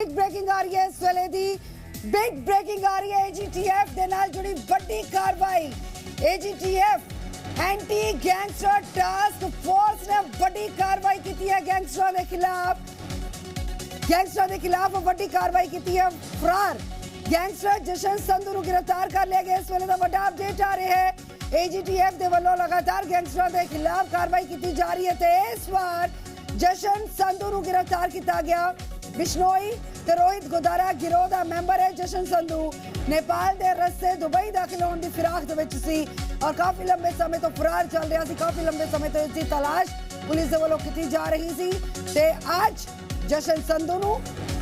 Big breaking ਆ ਰਹੀ ਹੈ ਇਸ ਵੇਲੇ ਦੀ ਬਿਗ ਬ੍ਰੇਕਿੰਗ ਆ ਰਹੀ ਹੈ ਏਜੀਟੀਐਫ ਦੇ ਨਾਲ ਜੁੜੀ ਵੱਡੀ ਕਾਰਵਾਈ AGTF anti gangster task force ਨੇ ਵੱਡੀ ਕਾਰਵਾਈ ਕੀਤੀ ਹੈ ਗੈਂਗਸਟਰਾਂ ਦੇ ਖਿਲਾਫ ਗੈਂਗਸਟਰਾਂ ਦੇ ਖਿਲਾਫ ਵੱਡੀ ਕਾਰਵਾਈ ਕੀਤੀ ਹੈ ਫਰਾਰ ਗੈਂਗਸਟਰ ਜਸ਼ਨ ਸੰਧੂ ਨੂੰ ਗ੍ਰਿਫਤਾਰ ਕਰ ਲਿਆ ਗਿਆ ਇਸ ਵੇਲੇ ਦਾ ਵੱਡਾ ਅਪਡੇਟ ਆ ਰਿਹਾ ਹੈ ਏਜੀਟੀਐਫ ਦੇ ਵੱਲੋਂ ਲਗਾਤਾਰ ਗੈਂਗਸਟਰਾਂ ਦੇ ਖਿਲਾਫ ਕਾਰਵਾਈ ਕੀਤੀ ਜਾ ਰਹੀ ਹੈ ਤੇ ਇਸ ਵਾਰ ਜਸ਼ਨ ਸੰਧੂ ਨੂੰ ਗ੍ਰਿਫਤਾਰ ਕੀਤਾ ਗਿਆ ਬਿਸ਼ਨੋਈ ਤੇ ਰੋਹਿਤ ਗੋਦਾਰਾ ਗਿਰੋਹ ਦਾ ਮੈਂਬਰ ਹੈ ਜਸ਼ਨ ਸੰਧੂ। ਨੇਪਾਲ ਦੇ ਰਸਤੇ ਦੁਬਈ ਦਾਖਲ ਹੋਣ ਦੀ ਫਿਰਾਕ ਦੇ ਵਿੱਚ ਸੀ ਔਰ ਕਾਫੀ ਲੰਬੇ ਸਮੇਂ ਤੋਂ ਫਰਾਰ ਚੱਲ ਰਿਹਾ ਸੀ। ਕਾਫੀ ਲੰਬੇ ਸਮੇਂ ਤੋਂ ਇਸ ਦੀ ਤਲਾਸ਼ ਪੁਲਿਸ ਦੇ ਵੱਲੋਂ ਕੀਤੀ ਜਾ ਰਹੀ ਸੀ ਤੇ ਅੱਜ ਜਸ਼ਨ ਸੰਧੂ ਨੂੰ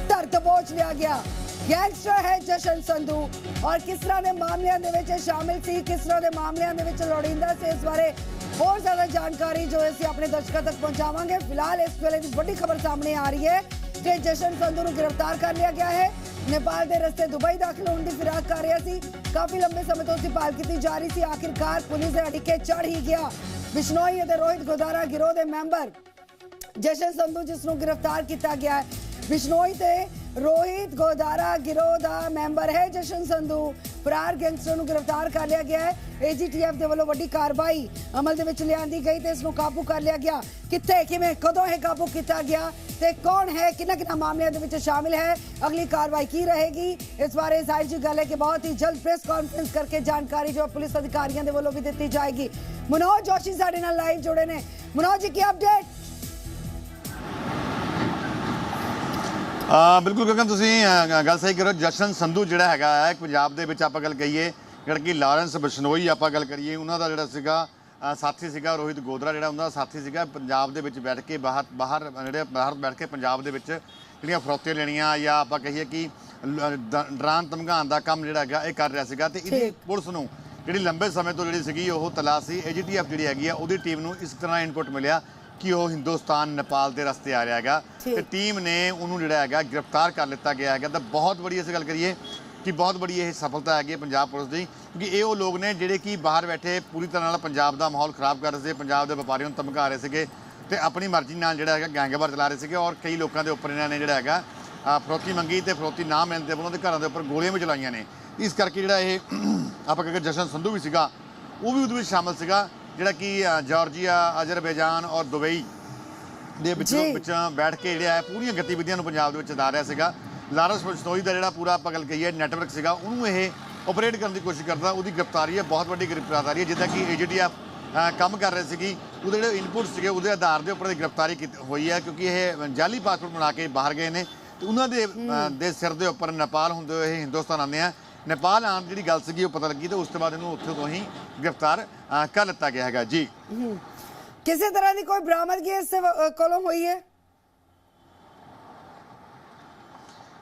ਧਰ ਦਬੋਚ ਲਿਆ ਗਿਆ। ਗੈਂਗਸਟਰ ਹੈ ਜਸ਼ਨ ਸੰਧੂ ਔਰ ਕਿਸ ਤਰ੍ਹਾਂ ਦੇ ਮਾਮਲਿਆਂ ਦੇ ਵਿੱਚ ਸ਼ਾਮਿਲ ਸੀ, ਕਿਸ ਤਰ੍ਹਾਂ ਦੇ ਮਾਮਲਿਆਂ ਦੇ ਵਿੱਚ ਲੋੜੀਂਦਾ ਸੀ, ਇਸ ਬਾਰੇ ਹੋਰ ਜ਼ਿਆਦਾ ਜਾਣਕਾਰੀ ਜੋ ਅਸੀਂ ਆਪਣੇ ਦਰਸ਼ਕਾਂ ਤੱਕ ਪਹੁੰਚਾਵਾਂਗੇ। ਫਿਲਹਾਲ ਇਸ ਵੇਲੇ ਦੀ ਵੱਡੀ ਖਬਰ ਸਾਹਮਣੇ ਆ ਰਹੀ ਹੈ। ਕਿ ਜਸ਼ਨ ਸੰਧੂ ਨੂੰ ਗ੍ਰਿਫਤਾਰ ਕਰ ਲਿਆ ਗਿਆ ਹੈ। ਨੇਪਾਲ ਦੇ ਰਸਤੇ ਦੁਬਈ ਦਾਖਲ ਹੋਣ ਦੀ ਫਿਰਾਕ ਕਰ ਰਿਹਾ ਸੀ। ਕਾਫੀ ਲੰਬੇ ਸਮੇਂ ਤੋਂ ਉਸਦੀ ਭਾਲ ਕੀਤੀ ਜਾ ਰਹੀ ਸੀ। ਆਖਿਰਕਾਰ ਪੁਲਿਸ ਦੇ ਅੜਿੱਕੇ ਚੜ ਹੀ ਗਿਆ। ਬਿਸ਼ਨੋਈ ਅਤੇ ਰੋਹਿਤ ਗੋਦਾਰਾ ਗਿਰੋਹ ਦੇ ਮੈਂਬਰ ਜਸ਼ਨ ਸੰਧੂ, ਜਿਸ ਨੂੰ ਗ੍ਰਿਫਤਾਰ ਕੀਤਾ ਗਿਆ ਹੈ। ਬਿਸ਼ਨੋਈ ਤੇ ਰੋਹਿਤ ਗੋਦਾਰਾ ਗਿਰੋਹ ਦਾ ਮੈਂਬਰ ਹੈ ਜਸ਼ਨ ਸੰਧੂ। ਫਰਾਰ ਗੈਂਗਸਟਰ ਨੂੰ ਗ੍ਰਿਫਤਾਰ ਕਰ ਲਿਆ ਗਿਆ ਹੈ। ਏਜੀਟੀਐਫ ਦੇ ਵੱਲੋਂ ਵੱਡੀ ਕਾਰਵਾਈ ਅਮਲ ਦੇ ਵਿੱਚ ਲਿਆਂਦੀ ਗਈ ਤੇ ਇਸ ਨੂੰ ਕਾਬੂ ਕਰ ਲਿਆ ਗਿਆ। ਕਿੱਥੇ, ਕਿਵੇਂ, ਕਦੋਂ ਇਹ ਕਾਬੂ ਕੀਤਾ ਗਿਆ ਤੇ ਕੌਣ ਹੈ, ਕਿੰਨਾ ਕਿੰਨਾ ਮਾਮਲਿਆਂ ਦੇ ਵਿੱਚ ਸ਼ਾਮਿਲ ਹੈ, ਅਗਲੀ ਕਾਰਵਾਈ ਕੀ ਰਹੇਗੀ? ਇਸ ਬਾਰੇ ਜ਼ਾਹਿਰ ਜੀ ਗੱਲ ਹੈ ਕਿ ਬਹੁਤ ਹੀ ਜਲਦ ਪ੍ਰੈਸ ਕਾਨਫਰੰਸ ਕਰਕੇ ਜਾਣਕਾਰੀ ਜੋ ਹੈ ਪੁਲਿਸ ਅਧਿਕਾਰੀਆਂ ਦੇ ਵੱਲੋਂ ਵੀ ਦਿੱਤੀ ਜਾਏਗੀ। ਮਨੋਜ ਜੋਸ਼ੀ ਸਾਡੇ ਨਾਲ ਲਾਈਵ ਜੁੜੇ ਨੇ। ਮਨੋਜ ਜੀ, ਕੀ ਅਪਡੇਟ ਆ ਬਿਲਕੁਲ ਗਗਨ ਤੁਸੀਂ ਗੱਲ ਸਹੀ ਕਰੋ ਜਸ਼ਨ ਸੰਧੂ ਜਿਹੜਾ ਹੈਗਾ ਹੈ ਪੰਜਾਬ ਦੇ ਵਿੱਚ ਆਪਾਂ ਗੱਲ ਕਹੀਏ ਜਿਹੜਾ ਕਿ ਲਾਰੈਂਸ ਬਸ਼ਨੋਈ ਆਪਾਂ ਗੱਲ ਕਰੀਏ ਉਹਨਾਂ ਦਾ ਜਿਹੜਾ ਸੀਗਾ ਸਾਥੀ ਸੀਗਾ ਰੋਹਿਤ ਗੋਦਰਾ ਜਿਹੜਾ ਉਹਨਾਂ ਦਾ ਸਾਥੀ ਸੀਗਾ ਪੰਜਾਬ ਦੇ ਵਿੱਚ ਬੈਠ ਕੇ ਬਾਹਰ ਬਾਹਰ ਜਿਹੜੇ ਬਾਹਰ ਬੈਠ ਕੇ ਪੰਜਾਬ ਦੇ ਵਿੱਚ ਜਿਹੜੀਆਂ ਫਰੋਤੀਆਂ ਲੈਣੀਆਂ ਜਾਂ ਆਪਾਂ ਕਹੀਏ ਕਿ ਡਰਾਨ ਧਮਕਾਉਣ ਦਾ ਕੰਮ ਜਿਹੜਾ ਹੈਗਾ ਇਹ ਕਰ ਰਿਹਾ ਸੀਗਾ ਤੇ ਇਹਦੀ। ਪੁਲਿਸ ਨੂੰ ਜਿਹੜੀ ਲੰਬੇ ਸਮੇਂ ਤੋਂ ਜਿਹੜੀ ਸੀਗੀ ਉਹ ਤਲਾਸ਼ ਸੀ ਏਜੀਟੀਐਫ ਜਿਹੜੀ ਹੈਗੀ ਆ ਉਹਦੀ ਟੀਮ ਨੂੰ ਇਸ ਤਰ੍ਹਾਂ ਇਨਪੁਟ ਮਿਲਿਆ ਕਿ ਉਹ ਹਿੰਦੁਸਤਾਨ ਨੇਪਾਲ ਦੇ ਰਸਤੇ ਆ ਰਿਹਾ ਹੈਗਾ। ਤੇ ਟੀਮ ਨੇ ਉਹਨੂੰ ਜਿਹੜਾ ਹੈਗਾ ਗ੍ਰਿਫਤਾਰ ਕਰ ਲਿੱਤਾ ਗਿਆ ਹੈਗਾ। ਤਾਂ ਬਹੁਤ ਬੜੀ ਅਸੀਂ ਗੱਲ ਕਰੀਏ ਕਿ ਬਹੁਤ ਬੜੀ ਇਹ ਸਫਲਤਾ ਹੈਗੀ ਪੰਜਾਬ ਪੁਲਿਸ ਦੀ ਕਿਉਂਕਿ ਇਹ ਉਹ ਲੋਕ ਨੇ ਜਿਹੜੇ ਕਿ ਬਾਹਰ ਬੈਠੇ ਪੂਰੀ ਤਰ੍ਹਾਂ ਨਾਲ ਪੰਜਾਬ ਦਾ ਮਾਹੌਲ ਖਰਾਬ ਕਰ ਰਹੇ ਸੀ ਪੰਜਾਬ ਦੇ ਵਪਾਰੀਆਂ ਨੂੰ ਧਮਕਾ ਰਹੇ ਸੀਗੇ ਤੇ ਆਪਣੀ ਮਰਜ਼ੀ ਨਾਲ ਜਿਹੜਾ ਹੈਗਾ ਗੈਂਗਵਾਰ ਚਲਾ ਰਹੇ ਸੀਗੇ ਔਰ ਕਈ ਲੋਕਾਂ ਦੇ ਉੱਪਰ ਇਹਨਾਂ ਨੇ ਜਿਹੜਾ ਹੈਗਾ ਫਰੋਤੀ ਮੰਗੀ ਤੇ ਫਰੋਤੀ ਨਾ ਮਿਲਣ ਤੇ ਉਹਨਾਂ ਦੇ ਘਰਾਂ ਦੇ ਉੱਪਰ ਗੋਲੀਆਂ ਵੀ ਚਲਾਈਆਂ ਨੇ। ਇਸ ਕਰਕੇ ਜਿਹੜਾ ਇਹ ਆਪਾਂ ਕਹਿੰਦੇ ਜਸ਼ਨ ਸੰਧੂ ਵੀ ਸੀਗਾ ਉਹ ਵੀ ਉਹਦੇ ਵਿੱਚ ਸ਼ਾਮਲ ਸੀਗਾ। ਜਿਹੜਾ ਕਿ ਜਾਰਜੀਆ ਅਜ਼ਰਬੈਜਾਨ ਔਰ ਦੁਬਈ ਦੇ ਵਿੱਚੋਂ। ਵਿੱਚ ਬੈਠ ਕੇ ਜਿਹੜਾ ਹੈ ਪੂਰੀਆਂ ਗਤੀਵਿਧੀਆਂ ਨੂੰ ਪੰਜਾਬ ਦੇ ਵਿੱਚ ਦਾ ਰਿਹਾ ਸੀਗਾ। ਲਾਰੈਂਸ ਬਸ਼ਨੋਈ ਦਾ ਜਿਹੜਾ ਪੂਰਾ ਆਪਾਂ ਗੱਲ ਕਹੀਏ ਨੈਟਵਰਕ ਸੀਗਾ ਉਹਨੂੰ ਇਹ ਆਪਰੇਟ ਕਰਨ ਦੀ ਕੋਸ਼ਿਸ਼ ਕਰਦਾ। ਉਹਦੀ ਗ੍ਰਿਫਤਾਰੀ ਹੈ ਬਹੁਤ ਵੱਡੀ ਗ੍ਰਿਫਤਾਰੀ ਹੈ ਜਿੱਦਾਂ ਕਿ ਏਜੀਟੀਐਫ ਕੰਮ ਕਰ ਰਹੇ ਸੀਗੀ। ਉਹਦੇ ਜਿਹੜੇ ਇਨਪੁਟ ਸੀਗੇ ਉਹਦੇ ਆਧਾਰ ਦੇ ਉੱਪਰ ਦੀ ਗ੍ਰਿਫਤਾਰੀ ਕੀਤੀ ਹੋਈ ਹੈ ਕਿਉਂਕਿ ਇਹ ਜਾਲੀ ਪਾਸਪੋਰਟ ਬਣਾ ਕੇ ਬਾਹਰ ਗਏ ਨੇ। ਤੇ ਉਹਨਾਂ ਦੇ ਦੇ ਸਿਰ ਦੇ ਉੱਪਰ ਨੇਪਾਲ ਹੁੰਦੇ ਹੋਏ ਇਹ ਹਿੰਦੁਸਤਾਨ ਆਉਂਦੇ ਆ। ਨੇਪਾਲ ਆਉਣ ਦੀ ਜਿਹੜੀ ਗੱਲ ਸੀਗੀ ਉਹ ਪਤਾ ਲੱਗੀ ਤੇ ਉਸ ਤੋਂ ਬਾਅਦ ਇਹਨੂੰ ਉੱਥੇ ਤੋਂ ਹੀ ਗ੍ਰਿਫਤਾਰ ਅ, ਕਰ ਲਿੱਤਾ ਗਿਆ ਹੈਗਾ। ਜੀ। ਕਿਸੇ ਤਰ੍ਹਾਂ ਦੀ ਕੋਈ ਬਰਾਮਦਗੀ ਇਸ ਅ, ਕੋਲੋਂ ਹੋਈ ਹੈ?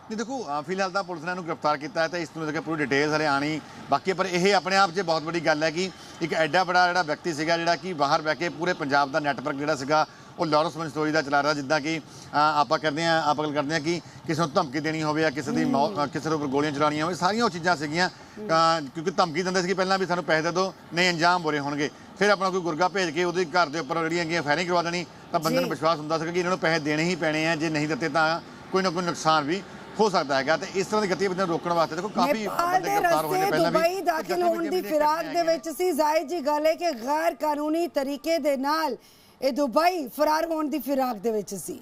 ਨਹੀਂ ਦੇਖੋ ਅ, ਫਿਲਹਾਲ ਤਾਂ ਪੁਲਿਸ ਨੇ ਇਹਨੂੰ ਗ੍ਰਿਫਤਾਰ ਕੀਤਾ ਹੈ ਤੇ ਇਸ ਨੂੰ ਲੈ ਕੇ ਪੂਰੀ ਡਿਟੇਲਸ ਹਲੇ ਆਣੀ ਬਾਕੀ ਪਰ ਇਹ ਆਪਣੇ ਆਪ 'ਚ ਬਹੁਤ ਵੱਡੀ ਗੱਲ ਹੈ ਕਿ ਇੱਕ ਐਡਾ ਬੜਾ ਜਿਹੜਾ ਵਿਅਕਤੀ ਸੀਗਾ ਜਿਹੜਾ ਕਿ ਬਾਹਰ ਬਹਿ ਕੇ ਪੂਰੇ ਪੰਜਾਬ ਦਾ ਨੈਟਵਰਕ ਜਿਹੜਾ ਸੀਗਾ ਉਹ ਲਾਰੈਂਸ ਮਨਸਟੋਰੀ ਦਾ ਚਲਾ ਰਿਹਾ ਜਿੱਦਾਂ ਕਿ ਆਪਾਂ ਕਰਦੇ ਆ ਆਪਾਂ ਗੱਲ ਕਰਦੇ ਆ ਕਿ ਕਿਸੇ ਨੂੰ ਧਮਕੀ ਦੇਣੀ ਹੋਵੇ ਜਾਂ ਕਿਸੇ ਦੀ ਕਿਸੇ ਦੇ ਉੱਪਰ ਗੋਲੀਆਂ ਚਲਾਉਣੀਆਂ ਹੋਵੇ ਸਾਰੀਆਂ ਉਹ ਚੀਜ਼ਾਂ ਸੀਗੀਆਂ ਕਿਉਂਕਿ ਧਮਕੀ ਦਿੰਦੇ ਸੀ ਪਹਿਲਾਂ ਵੀ ਸਾਨੂੰ ਪੈਸੇ ਦੇ ਦਿਓ ਨਹੀਂ ਅੰਜਾਮ ਬੁਰੇ ਹੋਣਗੇ। ਫਿਰ ਆਪਣਾ ਕੋਈ ਗੁਰਗਾ ਭੇਜ ਕੇ ਉਹਦੇ ਘਰ ਦੇ ਉੱਪਰ ਜਿਹੜੀਆਂ ਹੈਗੀਆਂ ਫਾਇਰਿੰਗ ਕਰਵਾ ਦੇਣੀ ਤਾਂ ਬੰਦੇ ਨੂੰ। ਵਿਸ਼ਵਾਸ ਹੁੰਦਾ ਸੀਗਾ ਕਿ ਇਹਨਾਂ ਨੂੰ ਪੈਸੇ ਦੇਣੇ ਹੀ ਪੈਣੇ ਆ ਜੇ ਨਹੀਂ ਦਿੱਤੇ ਤਾਂ ਕੋਈ ਨਾ ਕੋਈ ਨੁਕਸਾਨ ਵੀ ਹੋ ਸਕਦਾ ਹੈਗਾ। ਤੇ ਇਸ ਤਰ੍ਹਾਂ ਦੀ ਗਤੀਵਿਧੀਆਂ ਰੋਕਣ ਵਾਸਤੇ ਦੇਖੋ ਕਾਫੀ ਬੰਦੇ ਗ੍ਰਿਫਤਾਰ ਹੋਏ ਨੇ ਪਹਿਲਾਂ ਵੀ। ਦੁਬਈ ਦਾਖਲ ਹੋਣ ਦੀ ਫਿਰਾਕ ਦੇ ਵਿੱਚ ਸੀ ਜ਼ਾਹਿਰ ਜੀ ਗੱਲ ਹੈ ਕਿ ਗੈਰ ਕਾਨੂੰਨੀ ਤਰੀਕੇ ਦੇ ਨਾਲ ਇਹ ਦੁਬਈ ਫਰਾਰ ਹੋਣ ਦੀ ਫਿਰਾਕ ਦੇ ਵਿੱਚ ਸੀ।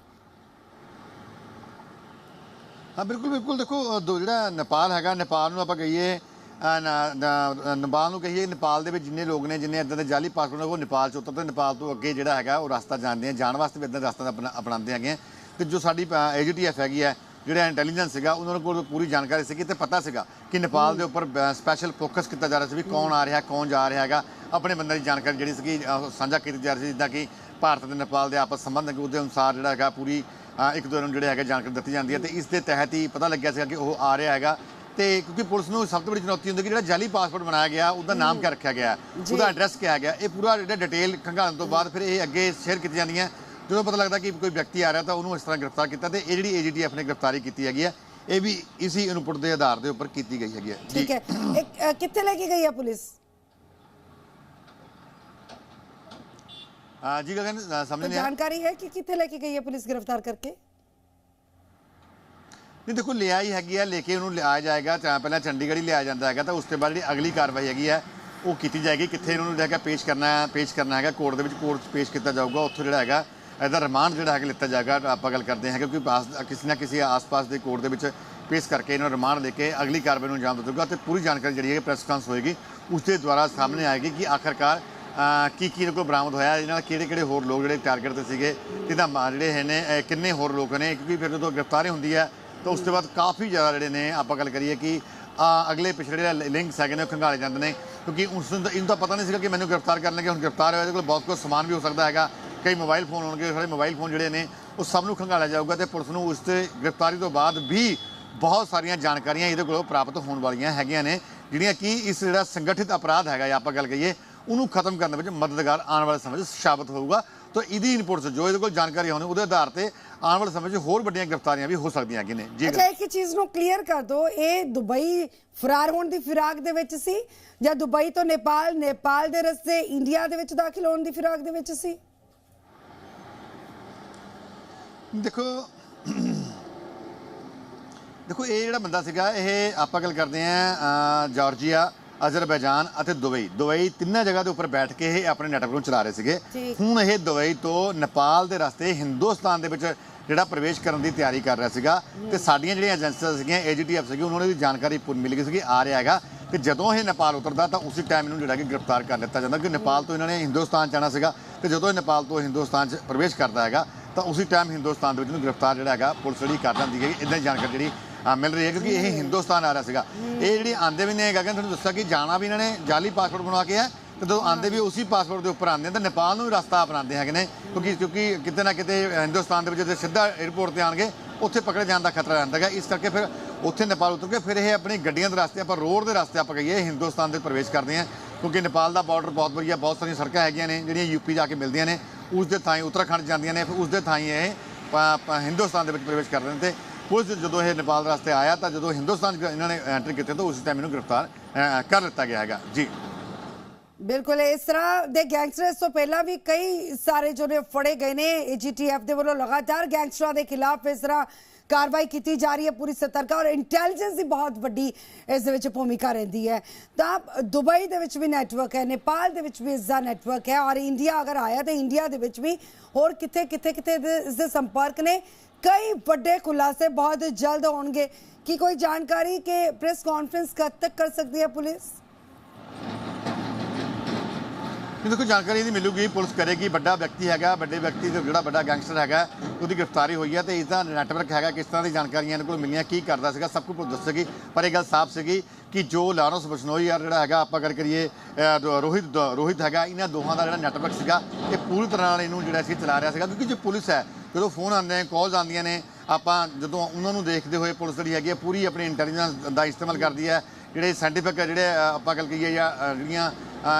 ਹਾਂ, ਬਿਲਕੁਲ ਬਿਲਕੁਲ। ਦੇਖੋ ਦੋ ਜਿਹੜਾ ਨੇਪਾਲ ਹੈਗਾ, ਨੇਪਾਲ ਨੂੰ ਆਪਾਂ ਕਹੀਏ ਨੇਪਾਲ ਨੂੰ ਕਹੀਏ, ਨੇਪਾਲ ਦੇ ਵਿੱਚ ਜਿੰਨੇ ਲੋਕ ਨੇ, ਜਿੰਨੇ ਇਦਾਂ ਦੇ ਜਾਲੀ ਪਾਸਪੋਰਟ ਨੇ, ਉਹ ਨੇਪਾਲ ਚ ਉਤਰਦੇ ਨੇਪਾਲ ਤੋਂ ਅੱਗੇ ਜਿਹੜਾ ਹੈਗਾ, ਉਹ ਰਸਤਾ ਜਾਂਦੇ ਆ ਜਾਣ ਵਾਸਤੇ ਵੀ ਇਦਾਂ ਦਾ ਰਸਤਾ ਅਪਣਾਉਂਦੇ ਹੈਗੇ ਆ। ਤੇ ਜੋ ਸਾਡੀ ਏਜੀਟੀਐਫ ਹੈਗੀ ਹੈ ਜਿਹੜਾ ਇੰਟੈਲੀਜੈਂਸ ਸੀਗਾ, ਉਹਨਾਂ ਕੋਲ ਪੂਰੀ ਜਾਣਕਾਰੀ ਸੀਗੀ ਤੇ ਪਤਾ ਸੀਗਾ ਕਿ ਨੇਪਾਲ ਦੇ ਉੱਪਰ ਸਪੈਸ਼ਲ ਫੋਕਸ ਕੀਤਾ ਜਾ ਰਿਹਾ ਸੀ ਵੀ ਕੌਣ ਆ ਰਿਹਾ, ਕੌਣ ਜਾ ਰਿਹਾ ਹੈਗਾ। ਆਪਣੇ ਬੰਦਿਆਂ ਦੀ ਜਾਣਕਾਰੀ ਜਿਹੜੀ ਸੀਗੀ ਸਾਂਝਾ ਕੀਤੀ ਜਾ ਰਹੀ ਸੀ, ਜਿੱਦਾਂ ਕਿ ਭਾਰਤ ਤੇ ਨੇਪਾਲ ਦੇ ਆਪਸ ਸੰਬੰਧ ਉਹਦੇ ਅਨੁਸਾਰ ਜਿਹੜਾ ਹੈਗਾ ਪੂਰੀ ਇੱਕ ਦੂਜੇ ਨੂੰ ਜਿਹੜੇ ਹੈਗਾ ਜਾਣਕਾਰੀ ਦਿੱਤੀ ਜਾਂਦੀ ਹੈ ਤੇ ਇਸ ਦੇ ਤਹਿਤ ਹੀ ਪਤਾ ਲੱਗਿਆ ਸੀਗਾ ਕਿ ਉਹ ਆ ਰਿਹਾ ਹੈਗਾ। ਤੇ ਕਿਉਂਕਿ ਪੁਲਿਸ ਨੂੰ ਸਭ ਤੋਂ ਵੱਡੀ ਚੁਣੌਤੀ ਹੁੰਦੀ ਕਿ ਜਿਹੜਾ ਜਾਲੀ ਪਾਸਪੋਰਟ ਬਣਾਇਆ ਗਿਆ ਉਹਦਾ ਨਾਮ ਕਿਆ ਰੱਖਿਆ ਗਿਆ। ਉਹਦਾ ਐਡਰੈਸ ਕਿਹਾ ਗਿਆ ਇਹ ਪੂਰਾ ਜਿਹੜਾ ਡਿਟੇਲ ਖੰਗਾਲਣ ਤੋਂ ਬਾਅਦ ਫਿਰ ਇਹ ਅੱਗੇ ਸ਼ੇਅਰ ਕੀਤੀ ਜਾਂਦੀਆਂ ਜਦੋਂ ਪਤਾ ਲੱਗਦਾ ਕਿ ਕੋਈ ਵਿਅਕਤੀ ਆ ਰਿਹਾ ਤਾਂ ਉਹਨੂੰ ਇਸ ਤਰ੍ਹਾਂ ਗ੍ਰਿਫਤਾਰ ਕੀਤਾ ਤੇ ਇਹ ਜਿਹੜੀ ਏਜੀਟੀਐਫ ਨੇ ਗ੍ਰਿਫਤਾਰੀ ਕੀਤੀ ਹੈਗੀ ਹੈ ਇਹ ਵੀ ਇਸੀ ਇਨਪੁਟ ਦੇ ਆਧਾਰ ਦੇ ਉੱਪਰ ਕੀਤੀ ਗਈ ਹੈਗੀ ਹੈ। ਠੀਕ ਹੈ। ਕਿੱਥੇ ਲੈ ਕੇ ਗਈ ਹੈ ਪੁਲਿਸ? ਜੀ ਗਗਨ ਸਮਝ ਨਹੀਂ ਜਾਣਕਾਰੀ ਹੈ ਕਿ ਕਿੱਥੇ ਲੈ ਕੇ ਗਈ ਹੈ ਪੁਲਿਸ ਗ੍ਰਿਫਤਾਰ ਕਰਕੇ? ਨਹੀਂ ਦੇਖੋ ਲਿਆ ਹੀ ਹੈਗੀ ਆ ਲੈ ਕੇ ਉਹਨੂੰ ਲਿਆ ਜਾਏਗਾ ਤਾਂ ਪਹਿਲਾਂ ਚੰਡੀਗੜ੍ਹ ਲਿਆ ਜਾਂਦਾ ਹੈਗਾ ਤਾਂ ਉਸ ਤੋਂ ਬਾਅਦ ਜਿਹੜੀ ਅਗਲੀ ਕਾਰਵਾਈ ਹੈਗੀ ਆ ਉਹ ਕੀਤੀ ਜਾਏਗੀ ਕਿੱਥੇ ਇਹਨਾਂ ਨੂੰ ਜਿਹੜਾ ਹੈਗਾ ਪੇਸ਼ ਕਰਨਾ ਹੈ ਪੇਸ਼ ਕਰਨਾ ਹੈਗਾ ਕੋਰਟ ਦੇ ਵਿੱਚ ਕੋਰਟ 'ਚ ਪੇਸ਼ ਕੀਤਾ ਜਾਊਗਾ ਉੱਥੋਂ ਜਿਹੜਾ ਹੈਗਾ ਇਹਦਾ ਰਿਮਾਂਡ ਜਿਹੜਾ ਹੈਗਾ ਲਿੱਤਾ ਜਾਏਗਾ ਆਪਾਂ ਗੱਲ ਕਰਦੇ ਹਾਂ ਕਿਉਂਕਿ ਪਾਸ ਕਿਸੇ ਨਾ ਕਿਸੇ ਆਸ-ਪਾਸ ਦੇ ਕੋਰਟ ਦੇ ਵਿੱਚ ਪੇਸ਼ ਕਰਕੇ ਇਹਨਾਂ ਨੂੰ ਰਿਮਾਂਡ ਲੈ ਕੇ ਅਗਲੀ ਕਾਰਵਾਈ ਨੂੰ ਅੰਜਾਮ ਦਿੱਤਾ ਜਾਊਗਾ ਤੇ ਪੂਰੀ ਜਾਣਕਾਰੀ ਜਿਹੜੀ ਹੈ ਪ੍ਰੈਸ ਕਾਨਫਰੰਸ ਹੋਏਗੀ ਉਸ ਦੇ ਦੁਆਰਾ ਸਾਹਮਣੇ ਆਏਗੀ ਕਿ ਆਖਰਕਾਰ ਕੀ ਕੀ ਇਹਨਾਂ ਕੋਲ ਬਰਾਮਦ ਹੋਇਆ? ਇਹਦੇ ਨਾਲ ਕਿਹੜੇ ਕਿਹੜੇ ਹੋਰ ਲੋਕ ਜਿਹੜੇ ਟਾਰਗੇਟ ਤੇ ਸੀਗੇ? ਇਹਦਾ ਮਾ- ਜਿਹੜੇ ਹੈ ਨੇ ਕਿੰਨੇ ਹੋਰ ਲੋਕ ਨੇ? ਕਿਉਂਕਿ ਫਿਰ ਜਦੋਂ ਗ੍ਰਿਫਤਾਰੀ ਹੁੰਦੀ ਹੈ, ਤਾਂ ਉਸ ਤੋਂ ਬਾਅਦ ਕਾਫੀ ਜ਼ਿਆਦਾ ਜਿਹੜੇ ਨੇ, ਆਪਾਂ ਗੱਲ ਕਰੀਏ ਕਿ ਅਗਲੇ ਪਿਛੜੇ ਜਿਹੜੇ ਲਿੰਕਸ ਹੈਗੇ ਨੇ, ਉਹ ਖੰਗਾਲੇ ਜਾਂਦੇ ਨੇ। ਕਿਉਂਕਿ ਉਸ ਨੂੰ ਇਹਨੂੰ ਤਾਂ ਪਤਾ ਨਹੀਂ ਸੀਗਾ ਕਿ ਮੈਨੂੰ ਗ੍ਰਿਫਤਾਰ ਕਰਨ ਲੱਗੇ ਹੁਣ ਗ੍ਰਿਫਤਾਰ ਹੋਇਆ, ਇਹਦੇ ਕੋਲ ਬਹੁਤ ਕੁਝ ਸਮਾਨ ਵੀ ਹੋ ਸਕਦਾ ਹੈਗਾ। ਕਈ ਮੋਬਾਈਲ ਫੋਨ ਹੋਣਗੇ, ਸਾਰੇ ਮੋਬਾਈਲ ਫੋਨ ਜਿਹੜੇ ਨੇ, ਉਹ ਸਭ ਨੂੰ ਖੰਗਾਲਿਆ ਜਾਊਗਾ ਤੇ ਪੁਲਿਸ ਨੂੰ ਉਸ ਤੇ ਗ੍ਰਿਫਤਾਰੀ ਤੋਂ ਬਾਅਦ ਵੀ ਬਹੁਤ ਸਾਰੀਆਂ ਜਾਣਕਾਰੀਆਂ ਇਹਦੇ ਕੋਲੋਂ ਪ੍ਰਾਪਤ ਹੋਣ ਵਾਲੀਆਂ ਹੈਗੀਆਂ ਨੇ, ਜਿਹੜੀਆਂ ਕਿ ਇਸ ਜਿਹੜਾ ਸੰਗਠਿਤ ਅਪਰਾਧ ਹੈਗਾ, ਜਾਂ ਆਪਾਂ ਗੱਲ ਕਰੀਏ ਉਹਨੂੰ ਖਤਮ ਕਰਨ ਵਿੱਚ ਮਦਦਗਾਰ ਆਉਣ ਵਾਲੇ ਸਮੇਂ 'ਚ ਸਾਬਤ ਹੋਊਗਾ। ਤਾਂ ਇਹਦੀ ਇਨਪੁਟਸ ਜੋ ਇਹਦੇ ਕੋਲ ਜਾਣਕਾਰੀ ਹੋਣੀ ਉਹਦੇ ਆਧਾਰ ਤੇ ਆਉਣ ਵਾਲੇ ਸਮੇਂ 'ਚ ਹੋਰ ਵੱਡੀਆਂ ਗ੍ਰਿਫਤਾਰੀਆਂ ਵੀ ਹੋ ਸਕਦੀਆਂ ਨੇ। ਜੀ ਅੱਛਾ ਇੱਕ ਚੀਜ਼ ਨੂੰ ਕਲੀਅਰ ਕਰ ਦਿਓ ਇਹ ਦੁਬਈ ਫਰਾਰ ਹੋਣ ਦੀ ਫਿਰਾਕ ਦੇ ਵਿੱਚ ਸੀ ਜਾਂ ਦੁਬਈ ਤੋਂ ਨੇਪਾਲ ਨੇਪਾਲ ਦੇ ਰਸਤੇ ਇੰਡੀਆ ਦੇ ਵਿੱਚ ਦਾਖਲ ਹੋਣ ਦੀ ਫਿਰਾਕ ਦੇ ਵਿੱਚ ਸੀ? ਦੇਖੋ ਦੇਖੋ ਇਹ ਜਿਹੜਾ ਬੰਦਾ ਸੀਗਾ ਇਹ ਆਪਾਂ ਗੱਲ ਕਰਦੇ ਆ ਜਾਰਜੀਆ ਅਜ਼ਰਬੈਜਾਨ ਅਤੇ ਦੁਬਈ। ਦੁਬਈ ਤਿੰਨਾਂ ਜਗ੍ਹਾ ਦੇ ਉੱਪਰ ਬੈਠ ਕੇ ਇਹ ਆਪਣੇ ਨੈਟਵਰਕ ਨੂੰ ਚਲਾ ਰਹੇ ਸੀਗੇ। ਹੁਣ ਇਹ ਦੁਬਈ ਤੋਂ ਨੇਪਾਲ ਦੇ ਰਸਤੇ ਹਿੰਦੁਸਤਾਨ ਦੇ ਵਿੱਚ ਜਿਹੜਾ ਪ੍ਰਵੇਸ਼ ਕਰਨ ਦੀ ਤਿਆਰੀ ਕਰ ਰਿਹਾ ਸੀਗਾ। ਤੇ ਸਾਡੀਆਂ ਜਿਹੜੀਆਂ ਏਜੰਸੀਆਂ ਸੀਗੀਆਂ ਏਜੀਟੀਐਫ ਸੀਗੀ ਉਹਨਾਂ ਨੂੰ ਵੀ ਜਾਣਕਾਰੀ ਪੂਰੀ ਮਿਲ ਗਈ ਸੀਗੀ ਆ ਰਿਹਾ ਹੈਗਾ। ਤੇ ਜਦੋਂ ਇਹ ਨੇਪਾਲ ਉਤਰਦਾ ਤਾਂ ਉਸੇ ਟਾਈਮ ਇਹਨੂੰ ਜਿਹੜਾ ਕਿ ਗ੍ਰਿਫਤਾਰ ਕਰ ਲਿੱਤਾ ਜਾਂਦਾ ਕਿ ਨੇਪਾਲ ਤੋਂ ਇਹਨਾਂ ਨੇ ਹਿੰਦੁਸਤਾਨ ਜਾਣਾ ਸੀਗਾ। ਤੇ ਜਦੋਂ ਇਹ ਨੇਪਾਲ ਤੋਂ ਹਿੰਦੁਸਤਾਨ 'ਚ ਪ੍ਰਵੇਸ਼ ਕਰਦਾ ਹੈਗਾ ਤਾਂ ਉਸੇ ਟਾਈਮ ਹਿੰਦੁਸਤਾਨ ਦੇ ਵਿੱਚ ਇਹਨੂੰ ਗ੍ਰਿਫਤਾਰ ਜਿਹੜਾ ਹੈਗਾ ਪੁਲਿਸ ਜਿਹੜੀ ਕਰ ਲੈਂਦੀ ਹੈ ਇਦਾਂ ਦੀ ਜਾਣਕਾਰੀ ਜਿਹੜੀ ਮਿਲ ਰਹੀ ਹੈ ਕਿਉਂਕਿ ਇਹ ਹਿੰਦੁਸਤਾਨ ਆ ਰਿਹਾ ਸੀਗਾ। ਇਹ ਜਿਹੜੀ ਆਂਦੇ ਵੀ ਨੇ ਗਗਨ ਤੁਹਾਨੂੰ ਦੱਸਿਆ ਕਿ ਜਾਣਾ ਵੀ ਇਹਨਾਂ ਨੇ ਜਾਲੀ ਪਾਸਪੋਰਟ ਬਣਾ ਕੇ ਆ ਤੇ ਜਦੋਂ ਆਂਦੇ ਵੀ ਉਸੇ ਪਾਸਪੋਰਟ ਦੇ ਉੱਪਰ ਆਉਂਦੇ ਨੇ ਤਾਂ ਨੇਪਾਲ ਨੂੰ ਵੀ ਰਸਤਾ ਅਪਣਾਉਂਦੇ ਹੈਗੇ ਨੇ ਕਿਉਂਕਿ ਕਿਉਂਕਿ ਕਿਤੇ ਨਾ ਕਿਤੇ ਹਿੰਦੁਸਤਾਨ ਦੇ ਵਿੱਚ ਜੇ ਸਿੱਧਾ 에ਅਰਪੋਰਟ ਤੇ ਆਣਗੇ ਉੱਥੇ ਪਕੜੇ ਜਾਣ ਦਾ ਖਤਰਾ ਰਹਿੰਦਾ ਹੈਗਾ। ਇਸ ਕਰਕੇ ਫਿਰ ਉੱਥੇ ਨੇਪਾਲ ਉਤਰ ਕੇ ਫਿਰ ਇਹ ਆਪਣੀ ਗੱਡੀਆਂ ਦੇ ਰਸਤੇ ਆਪਾਂ ਰੋਡ ਦੇ ਰਸਤੇ ਆਪਾਂ ਕਹੀਏ ਹਿੰਦੁਸਤਾਨ ਦੇ ਪ੍ਰਵੇਸ਼ ਕਰਦੇ ਹਾਂ ਕਿਉਂਕਿ ਨੇਪਾਲ ਦਾ ਬਾਰਡਰ ਬਹੁਤ ਵਧੀਆ ਬਹੁਤ ਸਾਰੀਆਂ ਸੜਕਾਂ ਹੈਗੀਆਂ ਨੇ ਜਿਹੜੀਆਂ ਯੂਪੀ ਜਾ ਕੇ ਮਿਲਦੀਆਂ ਨੇ ਉਸ ਦੇ ਥਾਈ ਉੱਤਰਾਖੰਡ ਜਾਂਦੀਆਂ ਨੇ ਫਿਰ ਉਸ ਦੇ ਥਾਈ ਇਹ ਪ- ਪ- ਹਿੰਦੁਸਤਾਨ ਦੇ ਵਿੱਚ ਪ੍ਰਵੇਸ਼ ਕਰਦੇ ਨੇ। ਤੇ ਪੁਲਿਸ ਜਦੋਂ ਇਹ ਨੇਪਾਲ ਰਸਤੇ ਆਇਆ ਤਾਂ ਜਦੋਂ ਹਿੰਦੁਸਤਾਨ ਇਹਨਾਂ ਨੇ ਐਂਟਰ ਕੀਤੇ ਤਾਂ ਉਸ ਟਾਈਮ ਇਹਨੂੰ ਗ੍ਰਿਫਤਾਰ ਕਰ ਲਿੱਤਾ ਗਿਆ ਹੈਗਾ। ਜੀ। ਬਿਲਕੁਲ, ਇਸ ਤਰ੍ਹਾਂ ਦੇ ਗੈਂਗਸਟਰਸ ਤੋਂ ਪਹਿਲਾਂ ਵੀ ਕਈ ਸਾਰੇ ਜੋ ਨੇ ਫੜੇ ਗਏ ਨੇ ਏਜੀਟੀਐਫ ਦੇ ਵੱਲੋਂ ਲਗਾਤਾਰ ਗੈਂਗਸਟਰਾਂ ਦੇ ਖਿਲਾਫ ਇਸ ਤਰ੍ਹਾਂ ਕਾਰਵਾਈ ਕੀਤੀ ਜਾ ਰਹੀ ਹੈ, ਪੂਰੀ ਸਤਰਕਤਾ ਔਰ ਇੰਟੈਲੀਜੈਂਸ ਦੀ ਬਹੁਤ ਵੱਡੀ ਇਸ ਦੇ ਵਿੱਚ ਭੂਮਿਕਾ ਰਹਿੰਦੀ ਹੈ। ਤਾਂ ਦੁਬਈ ਦੇ ਵਿੱਚ ਵੀ ਨੈਟਵਰਕ ਹੈ, ਨੇਪਾਲ ਦੇ ਵਿੱਚ ਵੀ ਇਸ ਦਾ ਨੈਟਵਰਕ ਹੈ ਔਰ ਇੰਡੀਆ ਅਗਰ ਆਇਆ ਤਾਂ ਇੰਡੀਆ ਦੇ ਵਿੱਚ ਵੀ ਹੋਰ ਕਿੱਥੇ ਕਿੱਥੇ ਕਿੱਥੇ ਇਸ ਦੇ ਸੰਪਰਕ ਨੇ ਕਈ ਵੱਡੇ ਖੁਲਾਸੇ ਬਹੁਤ ਜਲਦ ਹੋਣਗੇ ਕੀ ਕੋਈ ਜਾਣਕਾਰੀ ਕਿ ਪ੍ਰੈਸ ਕਾਨਫਰੰਸ ਕਦ ਤੱਕ ਕਰ ਸਕਦੀ ਹੈ ਪੁਲਿਸ? ਇਹ ਦੇਖੋ, ਜਾਣਕਾਰੀ ਇਹਦੀ ਮਿਲੂਗੀ, ਪੁਲਿਸ ਕਰੇਗੀ। ਵੱਡਾ ਵਿਅਕਤੀ ਹੈਗਾ, ਵੱਡੇ ਵਿਅਕਤੀ ਤੇ ਜਿਹੜਾ ਵੱਡਾ ਗੈਂਗਸਟਰ ਹੈਗਾ, ਉਹਦੀ ਗ੍ਰਿਫਤਾਰੀ ਹੋਈ ਹੈ ਤੇ ਇਸ ਦਾ ਨੈਟਵਰਕ ਹੈਗਾ, ਕਿਸ ਤਰ੍ਹਾਂ ਦੀ ਜਾਣਕਾਰੀਆਂ ਇਹਨਾਂ ਕੋਲ ਮਿਲੀਆਂ, ਕੀ ਕਰਦਾ ਸੀਗਾ, ਸਭ ਕੁਝ ਦੱਸੇਗੀ। ਪਰ ਇਹ ਗੱਲ ਸਾਫ਼ ਸੀਗੀ ਕਿ ਜੋ ਲਾਰੈਂਸ ਬਸ਼ਨੋਈ ਯਾਰ ਜਿਹੜਾ ਹੈਗਾ, ਆਪਾਂ ਗੱਲ ਕਰੀਏ ਰੋਹਿਤ ਰੋਹਿਤ ਹੈਗਾ, ਇਹਨਾਂ ਦੋਹਾਂ ਦਾ ਜਿਹੜਾ ਨੈਟਵਰਕ ਸੀਗਾ, ਇਹ ਪੂਰੀ ਤਰ੍ਹਾਂ ਨਾਲ ਇਹਨੂੰ ਜਿਹੜਾ ਸੀ ਚਲਾ ਰਿਹਾ ਸੀਗਾ, ਕਿਉਂਕਿ ਜੋ ਪੁਲਿਸ ਹੈ ਜਦੋਂ ਫੋਨ ਆਉਂਦੇ ਨੇ ਕਾਲਸ ਆਉਂਦੀਆਂ ਨੇ, ਆਪਾਂ ਜਦੋਂ ਉਹਨਾਂ ਨੂੰ ਦੇਖਦੇ ਹੋਏ ਪੁਲਿਸ ਜਿਹੜੀ ਹੈਗੀ ਹੈ ਪੂਰੀ ਆਪਣੀ ਇੰਟੈਲੀਜੈਂਸ ਦਾ ਇਸਤੇਮਾਲ ਕਰਦੀ ਹੈ। ਜਿਹੜੇ ਸਾਇੰਟੀਫਿਕ ਜਿਹੜੇ ਆਪਾਂ ਗੱਲ ਕਹੀਏ ਜਾਂ ਜਿਹੜੀਆਂ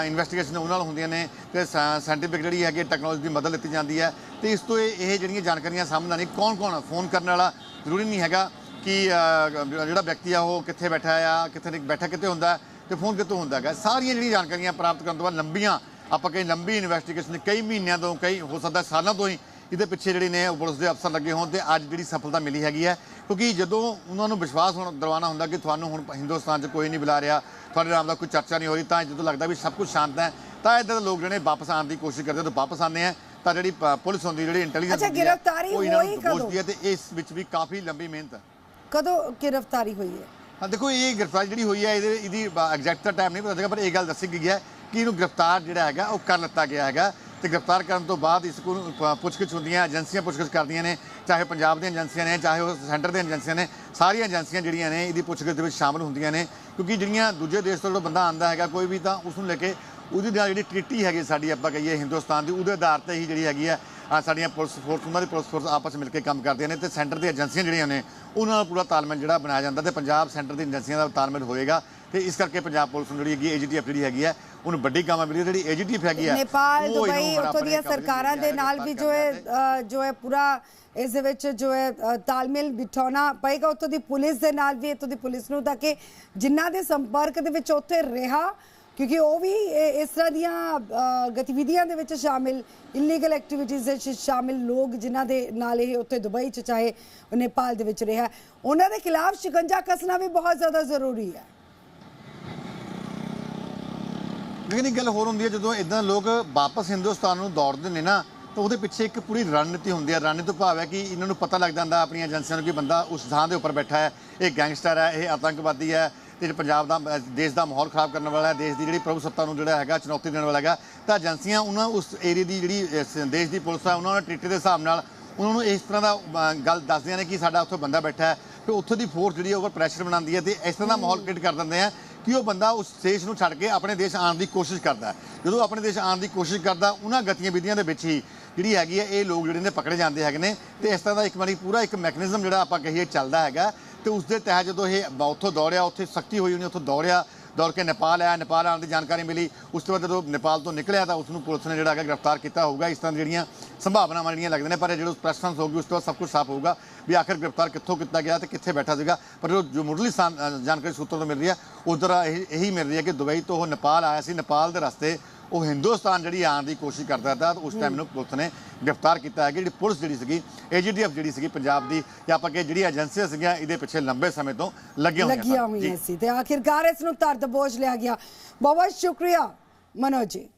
ਇਨਵੈਸਟੀਗੇਸ਼ਨ ਉਹਨਾਂ ਨਾਲ ਹੁੰਦੀਆਂ ਨੇ, ਤੇ ਸਾਇੰਟੀਫਿਕ ਜਿਹੜੀ ਹੈਗੀ ਟੈਕਨੋਲੋਜੀ ਦੀ ਮਦਦ ਲਿੱਤੀ ਜਾਂਦੀ ਹੈ। ਤੇ ਇਸ ਤੋਂ ਇਹ ਜਿਹੜੀਆਂ ਜਾਣਕਾਰੀਆਂ ਸਾਹਮਣੇ ਆਉਂਦੀਆਂ ਕੌਣ ਕੌਣ ਫੋਨ ਕਰਨ ਵਾਲਾ ਜ਼ਰੂਰੀ ਨਹੀਂ ਹੈਗਾ ਕਿ ਜਿਹੜਾ ਵਿਅਕਤੀ ਆ, ਉਹ ਕਿੱਥੇ ਬੈਠਾ ਆ, ਕਿੱਥੇ ਨਹੀਂ, ਬੈਠਾ ਕਿੱਥੇ ਹੁੰਦਾ, ਤੇ ਫੋਨ ਕਿੱਥੋਂ ਹੁੰਦਾ ਹੈਗਾ? ਸਾਰੀਆਂ ਜਿਹੜੀਆਂ ਜਾਣਕਾਰੀਆਂ ਪ੍ਰਾਪਤ ਕਰਨ ਤੋਂ ਬਾਅਦ ਲੰਬੀਆਂ, ਆਪਾਂ ਕਈ ਲੰਬੀ ਇਨਵੈਸਟੀਗੇਸ਼ਨ ਕਈ ਮਹੀਨਿਆਂ ਤੋਂ, ਕਈ, ਹੋ ਸਕਦਾ ਸਾਲਾਂ ਤੋਂ ਹੀ ਇਹਦੇ ਪਿੱਛੇ ਜਿਹੜੇ ਨੇ ਪੁਲਿਸ ਦੇ ਅਫਸਰ ਲੱਗੇ ਹੋਣ ਤੇ ਅੱਜ ਜਿਹੜੀ ਸਫਲਤਾ ਮਿਲੀ ਹੈਗੀ ਹੈ ਕਿਉਂਕਿ ਜਦੋਂ ਉਹਨਾਂ ਨੂੰ ਵਿਸ਼ਵਾਸ ਹੁਣ ਦਰਵਾਨਾ ਹੁੰਦਾ ਕਿ ਤੁਹਾਨੂੰ ਹੁਣ ਹਿੰਦੁਸਤਾਨ 'ਚ ਕੋਈ ਨਹੀਂ ਬੁਲਾ ਰਿਹਾ ਤੁਹਾਡੇ ਨਾਮ ਦਾ ਕੋਈ ਚਰਚਾ ਨਹੀਂ ਹੋ ਰਹੀ ਤਾਂ ਜਦੋਂ ਲੱਗਦਾ ਵੀ ਸਭ ਕੁਝ ਸ਼ਾਂਤ ਹੈ ਤਾਂ ਇੱਧਰ ਦੇ ਲੋਕ ਜਿਹੜੇ ਵਾਪਸ ਆਉਣ ਦੀ ਕੋਸ਼ਿਸ਼ ਕਰਦੇ ਤਾਂ ਵਾਪਸ ਆਉਂਦੇ ਆ ਤਾਂ ਜਿਹੜੀ ਪੁਲਿਸ ਹੁੰਦੀ ਜਿਹੜੀ ਇੰਟੈਲੀਜੈਂਸ ਅੱਛਾ, ਗ੍ਰਿਫਤਾਰੀ ਹੋਈ ਕਦੋਂ? ਹੈ ਤੇ ਇਸ ਵਿੱਚ ਵੀ ਕਾਫੀ ਲੰਬੀ ਮਿਹਨਤ ਹੈ। ਕਦੋਂ ਗ੍ਰਿਫਤਾਰੀ ਹੋਈ ਹੈ? ਹਾਂ ਦੇਖੋ ਇਹ ਗ੍ਰਿਫਤਾਰੀ ਜਿਹੜੀ ਹੋਈ ਹੈ ਇਹਦੇ ਇਹਦੀ ਐਗਜ਼ੈਕਟ ਟਾਈਮ ਨਹੀਂ ਪਤਾ ਲੱਗਾ ਪਰ ਇਹ ਗੱਲ ਦੱਸੀ ਗਈ ਹੈ ਕਿ ਇਹਨੂੰ ਗ੍ਰਿਫਤਾਰ ਜਿਹੜਾ ਹੈਗਾ ਉਹ ਕਰ ਲਿੱਤਾ ਗਿਆ ਹੈਗਾ। ਤੇ ਗ੍ਰਿਫਤਾਰ ਕਰਨ ਤੋਂ ਬਾਅਦ ਇਸ ਕੋਲ ਪੁੱਛਗਿੱਛ ਹੁੰਦੀਆਂ, ਏਜੰਸੀਆਂ ਪੁੱਛਗਿੱਛ ਕਰਦੀਆਂ ਨੇ, ਚਾਹੇ ਪੰਜਾਬ ਦੀਆਂ ਏਜੰਸੀਆਂ ਨੇ, ਚਾਹੇ ਉਹ ਸੈਂਟਰ ਦੀਆਂ ਏਜੰਸੀਆਂ ਨੇ, ਸਾਰੀਆਂ ਏਜੰਸੀਆਂ ਜਿਹੜੀਆਂ ਨੇ ਇਹਦੀ ਪੁੱਛਗਿੱਛ ਦੇ ਵਿੱਚ ਸ਼ਾਮਲ ਹੁੰਦੀਆਂ ਨੇ, ਕਿਉਂਕਿ ਜਿਹੜੀਆਂ ਦੂਜੇ ਦੇਸ਼ ਤੋਂ ਜਿਹੜਾ ਬੰਦਾ ਆਂਦਾ ਹੈਗਾ, ਕੋਈ ਵੀ ਤਾਂ ਉਸ ਨੂੰ ਲੈ ਕੇ ਉਹਦੀ ਨਾਲ ਜਿਹੜੀ ਟ੍ਰੀਟੀ ਹੈਗੀ ਸਾਡੀ ਆਪਾਂ ਕਹੀਏ ਹਿੰਦੁਸਤਾਨ ਦੀ, ਉਹਦੇ ਆਧਾਰ ਤੇ ਹੀ ਜਿਹੜੀ ਹੈਗੀ ਆ ਸਾਡੀਆਂ ਪੁਲਿਸ ਫੋਰਸ, ਉਹਨਾਂ ਦੀ ਪੁਲਿਸ ਫੋਰਸ ਆਪਸ ਮਿਲ ਕੇ ਕੰਮ ਕਰਦੀਆਂ ਨੇ ਤੇ ਸੈਂਟਰ ਦੀਆਂ ਏਜੰਸੀਆਂ ਜਿਹੜੀਆਂ ਨੇ, ਉਹਨਾਂ ਨਾਲ ਪੂਰਾ ਤਾਲਮੇਲ ਜਿਹੜਾ ਬਣਾਇਆ ਜਾਂਦਾ ਤੇ ਪੰਜਾਬ ਸੈਂਟਰ ਦੀ ਏਜੰਸੀਆਂ ਦਾ ਤਾਲਮੇਲ ਹੋਏਗਾ। ਤੇ ਇਸ ਕਰਕੇ ਪੰਜਾਬ ਪੁਲਿਸ ਨੂੰ ਜਿਹੜੀ ਹੈਗੀ ਏਜੀਟੀਐਫ ਜਿਹੜੀ ਹੈਗੀ ਹੈ ਉਹਨੂੰ ਵੱਡੀ ਕਾਮਯਾਬੀ ਮਿਲੀ। ਜਿਹੜੀ ਏਜੀਟੀਐਫ ਹੈਗੀ ਹੈ ਨੇਪਾਲ ਦੁਬਈ ਉੱਥੋਂ ਦੀਆਂ ਸਰਕਾਰਾਂ ਦੇ ਨਾਲ ਵੀ ਜੋ ਹੈ ਜੋ ਹੈ ਪੂਰਾ ਇਸ ਦੇ ਵਿੱਚ ਜੋ ਹੈ ਤਾਲਮੇਲ ਬਿਠਾਉਣਾ ਪਏਗਾ ਉੱਥੋਂ ਦੀ ਪੁਲਿਸ ਦੇ ਨਾਲ ਵੀ ਇੱਥੋਂ ਦੀ ਪੁਲਿਸ ਨੂੰ ਤਾਂ ਕਿ ਜਿਨ੍ਹਾਂ ਦੇ ਸੰਪਰਕ ਦੇ ਵਿੱਚ ਉੱਥੇ ਰਿਹਾ ਕਿਉਂਕਿ ਉਹ ਵੀ ਇਸ ਤਰ੍ਹਾਂ ਦੀਆਂ ਗਤੀਵਿਧੀਆਂ ਦੇ ਵਿੱਚ ਸ਼ਾਮਿਲ ਇਲੀਗਲ ਐਕਟੀਵਿਟੀਜ਼ ਦੇ ਵਿੱਚ ਸ਼ਾਮਿਲ ਲੋਕ ਜਿਨ੍ਹਾਂ ਦੇ ਨਾਲ ਇਹ ਉੱਥੇ ਦੁਬਈ ਚ ਚਾਹੇ ਨੇਪਾਲ ਦੇ ਵਿੱਚ ਰਿਹਾ ਉਹਨਾਂ ਦੇ ਖਿਲਾਫ ਸ਼ਿਕੰਜਾ ਕੱਸਣਾ ਵੀ ਬਹੁਤ ਜ਼ਿਆਦਾ ਜ਼ਰੂਰੀ ਹੈ ਲੇਕਿਨ ਇੱਕ ਗੱਲ ਹੋਰ ਹੁੰਦੀ ਹੈ ਜਦੋਂ ਇਦਾਂ ਲੋਕ ਵਾਪਸ ਹਿੰਦੁਸਤਾਨ ਨੂੰ ਦੌੜਦੇ ਨੇ ਨਾ ਤਾਂ ਉਹਦੇ ਪਿੱਛੇ ਇੱਕ ਪੂਰੀ ਰਣਨੀਤੀ ਹੁੰਦੀ ਹੈ। ਰਣਨੀਤੀ ਤੋਂ ਭਾਵ ਹੈ ਕਿ ਇਹਨਾਂ ਨੂੰ ਪਤਾ ਲੱਗ ਜਾਂਦਾ ਆਪਣੀਆਂ ਏਜੰਸੀਆਂ ਨੂੰ ਕਿ ਬੰਦਾ ਉਸ ਥਾਂ ਦੇ ਉੱਪਰ ਬੈਠਾ ਹੈ। ਇਹ ਗੈਂਗਸਟਰ ਹੈ ਇਹ ਆਤੰਕਵਾਦੀ ਹੈ ਤੇ ਪੰਜਾਬ ਦਾ ਦੇਸ਼ ਦਾ ਮਾਹੌਲ ਖਰਾਬ ਕਰਨ ਵਾਲਾ ਹੈ ਦੇਸ਼ ਦੀ ਜਿਹੜੀ ਪ੍ਰਭੂ ਸੱਤਾ ਨੂੰ ਜਿਹੜਾ ਹੈਗਾ ਚੁਣੌਤੀ ਦੇਣ ਵਾਲਾ ਹੈਗਾ। ਤਾਂ ਏਜੰਸੀਆਂ ਉਹਨਾਂ ਉਸ ਏਰੀਆ ਦੀ ਜਿਹੜੀ ਦੇਸ਼ ਦੀ ਪੁਲਿਸ ਹੈ ਉਹਨਾਂ ਨੂੰ ਟ੍ਰੀਟੇ ਦੇ ਹਿਸਾਬ ਨਾਲ ਉਹਨਾਂ ਨੂੰ ਇਸ ਤਰ੍ਹਾਂ ਦਾ ਗੱਲ ਦੱਸਦੀਆਂ ਨੇ ਕਿ ਸਾਡਾ ਉੱਥੇ ਬੰਦਾ ਬੈਠਾ ਹੈ। ਤੇ ਉੱਥੋਂ ਦੀ ਫੋਰਸ ਜਿਹੜੀ ਉਹ ਪ੍ਰੈਸ਼ਰ ਬਣਾਉਂਦੀ ਹੈ ਤੇ ਇਸ ਤਰ੍ਹਾਂ ਦਾ ਮਾਹੌਲ ਕ੍ਰੀਏਟ ਕਰ ਦਿੰਦੇ ਆ। ਕਿ ਉਹ ਬੰਦਾ ਉਸ ਦੇਸ਼ ਨੂੰ ਛੱਡ ਕੇ ਆਪਣੇ ਦੇਸ਼ ਆਉਣ ਦੀ ਕੋਸ਼ਿਸ਼ ਕਰਦਾ ਜਦੋਂ ਆਪਣੇ ਦੇਸ਼ ਆਉਣ ਦੀ ਕੋਸ਼ਿਸ਼ ਕਰਦਾ, ਉਹਨਾਂ ਗਤੀਵਿਧੀਆਂ ਦੇ ਵਿੱਚ ਹੀ ਜਿਹੜੀ ਹੈਗੀ ਹੈ, ਇਹ ਲੋਕ ਜਿਹੜੇ ਨੇ ਪਕੜੇ ਜਾਂਦੇ ਹੈਗੇ ਨੇ। ਤੇ ਇਸ ਤਰ੍ਹਾਂ ਦਾ ਇੱਕ ਵਾਰੀ ਪੂਰਾ ਇੱਕ ਮੈਕੈਨਿਜ਼ਮ ਜਿਹੜਾ ਆਪਾਂ ਕਹੀਏ ਚੱਲਦਾ ਹੈਗਾ। ਤੇ ਉਸ ਦੇ ਤਹਿਤ ਜਦੋਂ ਇਹ ਬ- ਉੱਥੋਂ ਦੌੜਿਆ, ਉੱਥੇ ਸਖਤੀ ਹੋਈ ਉਹਨੇ ਉੱਥੋਂ ਦੌੜਿਆ ਦੌੜ ਕੇ ਨੇਪਾਲ ਆਇਆ, ਨੇਪਾਲ ਆਉਣ ਦੀ ਜਾਣਕਾਰੀ ਮਿਲੀ। ਉਸ ਤੋਂ ਬਾਅਦ ਜਦੋਂ ਨੇਪਾਲ ਤੋਂ ਨਿਕਲਿਆ ਤਾਂ ਉਸ ਨੂੰ ਪੁਲਿਸ ਨੇ ਜਿਹੜਾ ਹੈਗਾ ਗ੍ਰਿਫਤਾਰ ਕੀਤਾ ਹੋਊਗਾ। ਇਸ ਤਰ੍ਹਾਂ ਦੀਆਂ ਜਿਹੜੀਆਂ ਸੰਭਾਵਨਾਵਾਂ ਜਿਹੜੀਆਂ ਲੱਗਦੀਆਂ ਨੇ, ਪਰ ਇਹ ਜਦੋਂ ਪ੍ਰੈਸ ਹੋਊਗੀ, ਉਸ ਤੋਂ ਬਾਅਦ ਸਭ ਕੁਝ ਸਾਫ਼ ਹੋਊਗਾ ਵੀ ਆਖਿਰ ਗ੍ਰਿਫਤਾਰ ਕਿੱਥੋਂ ਕੀਤਾ ਗਿਆ ਤੇ ਕਿੱਥੇ ਬੈਠਾ ਸੀਗਾ। ਪਰ ਜੋ ਮੁੱਢਲੀ ਸਾਨ- ਜਾਣਕਾਰੀ ਸੂਤਰ ਤੋਂ ਮਿਲ ਰਹੀ ਹੈ, ਉਧਰ ਇਹੀ ਮਿਲ ਰਹੀ ਹੈ ਕਿ ਦੁਬਈ ਤੋਂ ਉਹ ਨੇਪਾਲ ਆਇਆ ਸੀ। ਨੇਪਾਲ ਦੇ ਰਸਤੇ ਉਹ ਹਿੰਦੁਸਤਾਨ ਜਿਹੜੀ ਆਉਣ ਦੀ ਕੋਸ਼ਿਸ਼ ਕਰਦਾ था ਉਸ ਟਾਈਮ ਨੂੰ ਪੁਲਿਸ ਨੇ ਗ੍ਰਿਫਤਾਰ ਕੀਤਾ ਹੈ ਕਿ ਜਿਹੜੀ ਪੁਲਿਸ ਜਿਹੜੀ ਸੀਗੀ ਏਜੀਡੀਐਫ ਜਿਹੜੀ ਸੀਗੀ ਪੰਜਾਬ ਦੀ ਜਾਂ ਆਪਾਂ ਕਿ ਜਿਹੜੀ ਏਜੰਸੀਆਂ ਸੀਗੀਆਂ ਇਹਦੇ ਪਿੱਛੇ ਲੰਬੇ ਸਮੇਂ ਤੋਂ ਲੱਗੀਆਂ ਹੋਈਆਂ ਲੱਗੀਆਂ। ਹੋਈਆਂ ਸੀ ਤੇ ਆਖਿਰਕਾਰ ਇਸ ਨੂੰ ਤਰਦ ਬੋਝ ਲਿਆ ਗਿਆ। ਬਹੁਤ ਬਹੁਤ ਸ਼ੁਕਰੀਆ ਮਨੋਜ ਜੀ।